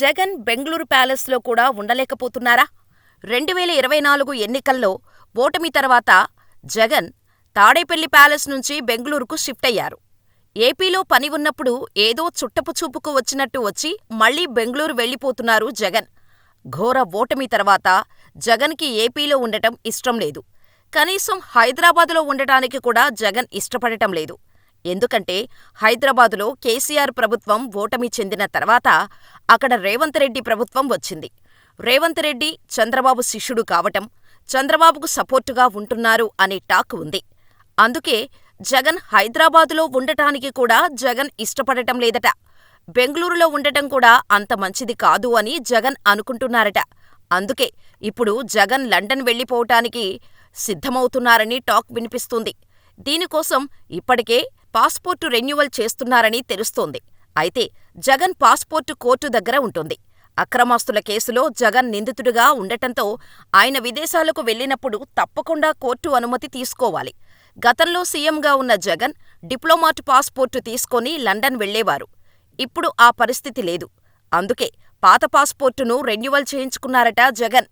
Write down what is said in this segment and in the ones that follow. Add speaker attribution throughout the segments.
Speaker 1: జగన్ బెంగళూరు ప్యాలెస్లో కూడా ఉండలేకపోతున్నారా? రెండువేల ఇరవై నాలుగు ఎన్నికల్లో ఓటమి తర్వాత జగన్ తాడేపల్లి ప్యాలెస్ నుంచి బెంగళూరుకు షిఫ్ట్ అయ్యారు. ఏపీలో పని ఉన్నప్పుడు ఏదో చుట్టపు చూపుకు వచ్చినట్టు వచ్చి మళ్ళీ బెంగళూరు వెళ్ళిపోతున్నారు జగన్. ఘోర ఓటమి తర్వాత జగన్కి ఏపీలో ఉండటం ఇష్టం లేదు. కనీసం హైదరాబాదులో ఉండటానికి కూడా జగన్ ఇష్టపడటం లేదు. ఎందుకంటే హైదరాబాదులో కేసీఆర్ ప్రభుత్వం ఓటమి చెందిన తర్వాత అక్కడ రేవంత్ రెడ్డి ప్రభుత్వం వచ్చింది. రేవంత్ రెడ్డి చంద్రబాబు శిష్యుడు కావటం, చంద్రబాబుకు సపోర్టుగా ఉంటున్నారు అనే టాక్ ఉంది. అందుకే జగన్ హైదరాబాదులో ఉండటానికి కూడా జగన్ ఇష్టపడటం లేదట. బెంగళూరులో ఉండటం కూడా అంత మంచిది కాదు అని జగన్ అనుకుంటున్నారట. అందుకే ఇప్పుడు జగన్ లండన్ వెళ్ళిపోవటానికి సిద్ధమవుతున్నారని టాక్ వినిపిస్తుంది. దీనికోసం ఇప్పటికే పాస్పోర్టు రెన్యువల్ చేస్తున్నారని తెలుస్తోంది. అయితే జగన్ పాస్పోర్టు కోర్టు దగ్గర ఉంటుంది. అక్రమాస్తుల కేసులో జగన్ నిందితుడిగా ఉండటంతో ఆయన విదేశాలకు వెళ్ళినప్పుడు తప్పకుండా కోర్టు అనుమతి తీసుకోవాలి. గతంలో సీఎంగా ఉన్న జగన్ డిప్లొమాట్ పాస్పోర్టు తీసుకొని లండన్ వెళ్ళేవారు. ఇప్పుడు ఆ పరిస్థితి లేదు. అందుకే పాత పాస్పోర్టును రెన్యువల్ చేయించుకున్నారట జగన్.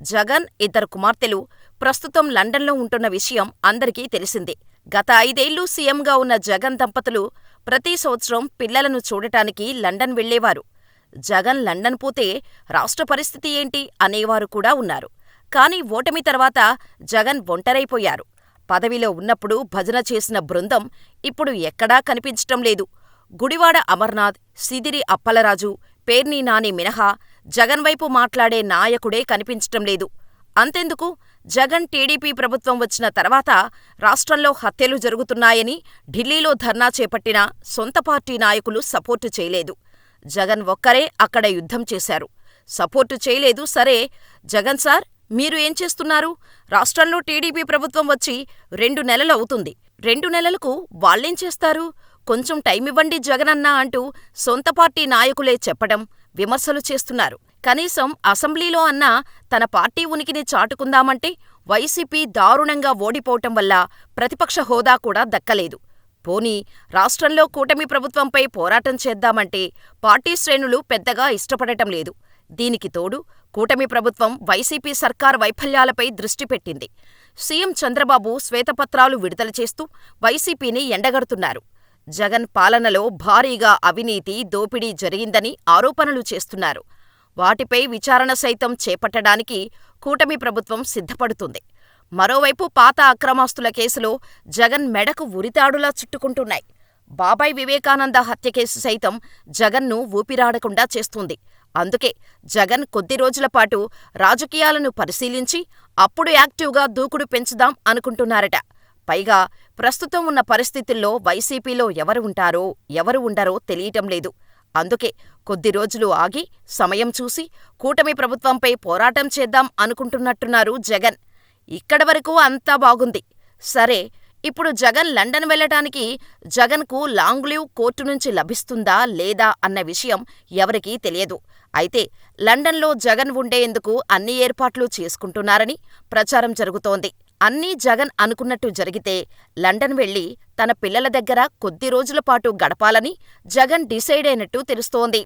Speaker 1: జగన్ ఇద్దరు కుమార్తెలు ప్రస్తుతం లండన్లో ఉంటున్న విషయం అందరికీ తెలిసిందే. గత ఐదేళ్ళు సీఎంగా ఉన్న జగన్ దంపతులు ప్రతి సంవత్సరం పిల్లలను చూడటానికి లండన్ వెళ్ళేవారు. జగన్ లండన్ పోతే రాష్ట్ర పరిస్థితి ఏంటి అనేవారు కూడా ఉన్నారు. కానీ ఓటమి తర్వాత జగన్ ఒంటరైపోయారు. పదవిలో ఉన్నప్పుడు భజన చేసిన బృందం ఇప్పుడు ఎక్కడా కనిపించటం లేదు. గుడివాడ అమర్నాథ్, సిదిరి అప్పలరాజు, పేర్ని నాని మినహా జగన్ వైపు మాట్లాడే నాయకుడే కనిపించటం లేదు. అంతెందుకు జగన్ టీడీపీ ప్రభుత్వం వచ్చిన తర్వాత రాష్ట్రంలో హత్యలు జరుగుతున్నాయని ఢిల్లీలో ధర్నా చేపట్టినా సొంత పార్టీ నాయకులు సపోర్టు చేయలేదు. జగన్ ఒక్కరే అక్కడ యుద్ధం చేశారు. సపోర్టు చేయలేదు సరే, జగన్ సార్ మీరు ఏం చేస్తున్నారు? రాష్ట్రంలో టీడీపీ ప్రభుత్వం వచ్చి రెండు నెలలవుతుంది. రెండు నెలలకు వాళ్ళేం చేస్తారు? కొంచెం టైమివ్వండి జగనన్నా అంటూ సొంత పార్టీ నాయకులే చెప్పడం, విమర్శలు చేస్తున్నారు. కనీసం అసెంబ్లీలో అన్నా తన పార్టీ ఉనికిని చాటుకుందామంటే వైసీపీ దారుణంగా ఓడిపోవటం వల్ల ప్రతిపక్ష హోదా కూడా దక్కలేదు. పోనీ రాష్ట్రంలో కూటమి ప్రభుత్వంపై పోరాటం చేద్దామంటే పార్టీ శ్రేణులు పెద్దగా ఇష్టపడటం లేదు. దీనికి తోడు కూటమి ప్రభుత్వం వైసీపీ సర్కార్ వైఫల్యాలపై దృష్టి పెట్టింది. సీఎం చంద్రబాబు శ్వేతపత్రాలు విడుదల చేస్తూ వైసీపీని ఎండగడుతున్నారు. జగన్ పాలనలో భారీగా అవినీతి, దోపిడీ జరిగిందని ఆరోపణలు చేస్తున్నారు. వాటిపై విచారణ సైతం చేపట్టడానికి కూటమి ప్రభుత్వం సిద్ధపడుతుంది. మరోవైపు పాత అక్రమాస్తుల కేసులో జగన్ మెడకు ఉరితాడులా చుట్టుకుంటున్నాయి. బాబాయ్ వివేకానంద హత్య కేసు సైతం జగన్ను ఊపిరాడకుండా చేస్తుంది. అందుకే జగన్ కొద్ది రోజులపాటు రాజకీయాలను పరిశీలించి అప్పుడు యాక్టివ్గా దూకుడు పెంచుదాం అనుకుంటున్నారట. పైగా ప్రస్తుతం ఉన్న పరిస్థితుల్లో వైసీపీలో ఎవరు ఉంటారో, ఎవరు ఉండరో తెలియటం లేదు. అందుకే కొద్ది రోజులు ఆగి, సమయం చూసి కూటమి ప్రభుత్వంపై పోరాటం చేద్దాం అనుకుంటున్నట్టున్నారు జగన్. ఇక్కడవరకు అంతా బాగుంది. సరే, ఇప్పుడు జగన్ లండన్ వెళ్ళటానికి జగన్కు లాంగ్ లీవ్ కోర్టు నుంచి లభిస్తుందా లేదా అన్న విషయం ఎవరికీ తెలియదు. అయితే లండన్లో జగన్ ఉండేందుకు అన్ని ఏర్పాట్లు చేసుకుంటున్నారని ప్రచారం జరుగుతోంది. అన్నీ జగన్ అనుకున్నట్టు జరిగితే లండన్ వెళ్ళి తన పిల్లల దగ్గర కొద్ది రోజులపాటు గడపాలని జగన్ డిసైడైనట్టు తెలుస్తోంది.